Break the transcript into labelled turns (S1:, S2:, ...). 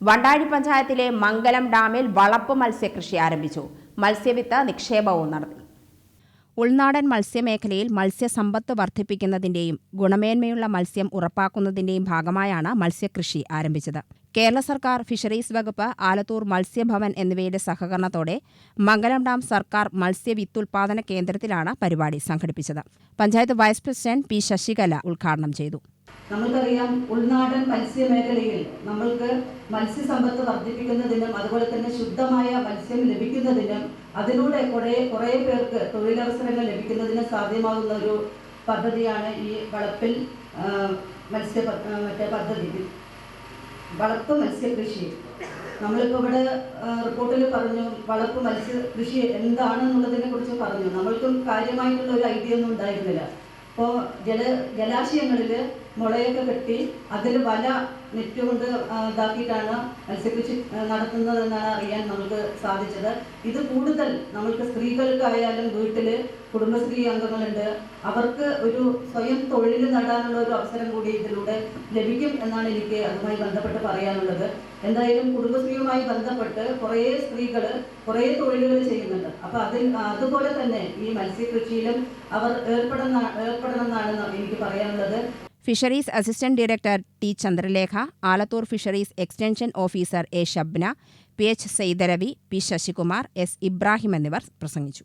S1: വണ്ടാഴി പഞ്ചായത്തിലെ മംഗലം ഡാമിൽ വളപ്പ് മത്സ്യകൃഷി ആരംഭിച്ചു. മത്സ്യവിത്ത് നിക്ഷേപവും നടത്തി. ഉൾനാടൻ മത്സ്യമേഖലയിൽ മത്സ്യസമ്പത്ത് വർദ്ധിപ്പിക്കുന്നതിന്റെയും ഗുണമേന്മയുള്ള മത്സ്യം ഉറപ്പാക്കുന്നതിന്റെയും ഭാഗമായാണ് മത്സ്യകൃഷി ആരംഭിച്ചത്. കേരള സർക്കാർ ഫിഷറീസ് വകുപ്പ് ആലത്തൂർ മത്സ്യഭവൻ എന്നിവയുടെ സഹകരണത്തോടെ മംഗലം ഡാം സർക്കാർ മത്സ്യവിത്തുൽപാദന കേന്ദ്രത്തിലാണ് പരിപാടി സംഘടിപ്പിച്ചത്. Panchayat vice president P Sasikala ഉദ്ഘാടനം ചെയ്തു.
S2: നമ്മൾക്കറിയാം ഉൾനാടൻ മത്സ്യമേഖലയിൽ നമ്മൾക്ക് മത്സ്യസമ്പത്ത് വർദ്ധിപ്പിക്കുന്നതിനും അതുപോലെ തന്നെ ശുദ്ധമായ മത്സ്യം ലഭിക്കുന്നതിനും അതിലൂടെ കുറേ കുറേ പേർക്ക് തൊഴിലവസരങ്ങൾ ലഭിക്കുന്നതിനും സാധ്യമാകുന്ന ഒരു പദ്ധതിയാണ് ഈ വളപ്പിൽ മത്സ്യ മറ്റേ പദ്ധതി. വളപ്പ് മത്സ്യകൃഷി നമ്മളിപ്പോൾ ഇവിടെ റിപ്പോർട്ടിൽ പറഞ്ഞു വളപ്പ് മത്സ്യകൃഷി എന്താണെന്നുള്ളതിനെ കുറിച്ച് പറഞ്ഞു. നമ്മൾക്കും കാര്യമായിട്ടുള്ള ഒരു ഐഡിയ ഒന്നും ഉണ്ടായിരുന്നില്ല. അപ്പോൾ ജല ജലാശയങ്ങളിൽ മുളയൊക്കെ കെട്ടി അതിൽ വല നെറ്റ് കൊണ്ട് ഇതാക്കിയിട്ടാണ് മത്സ്യകൃഷി നടത്തുന്നതെന്നാണ് അറിയാൻ നമുക്ക് സാധിച്ചത്. ഇത് കൂടുതൽ നമ്മൾക്ക് സ്ത്രീകൾക്കായാലും വീട്ടിൽ കുടുംബശ്രീ അംഗങ്ങളുണ്ട്. അവർക്ക് ഒരു സ്വയം തൊഴിൽ നടാനുള്ള ഒരു അവസരം കൂടി ഇതിലൂടെ ലഭിക്കും എന്നാണ് എനിക്ക് അതുമായി ബന്ധപ്പെട്ട് പറയാനുള്ളത്. എന്തായാലും കുടുംബശ്രീയുമായി ബന്ധപ്പെട്ട് കുറേ സ്ത്രീകൾ കുറേ തൊഴിലുകൾ ചെയ്യുന്നുണ്ട്. അപ്പം അതിൽ അതുപോലെ തന്നെ ഈ മത്സ്യകൃഷിയിലും അവർ ഏർപ്പെടുന്ന ഏർപ്പെടണമെന്നാണ് എനിക്ക് പറയാനുള്ളത്.
S1: Fisheries assistant director T Chandralekha Alathur fisheries extension officer A Shabna P H Saidaravi P Sasikumar S Ibrahim എന്നിവർ പ്രസംഗിച്ചു.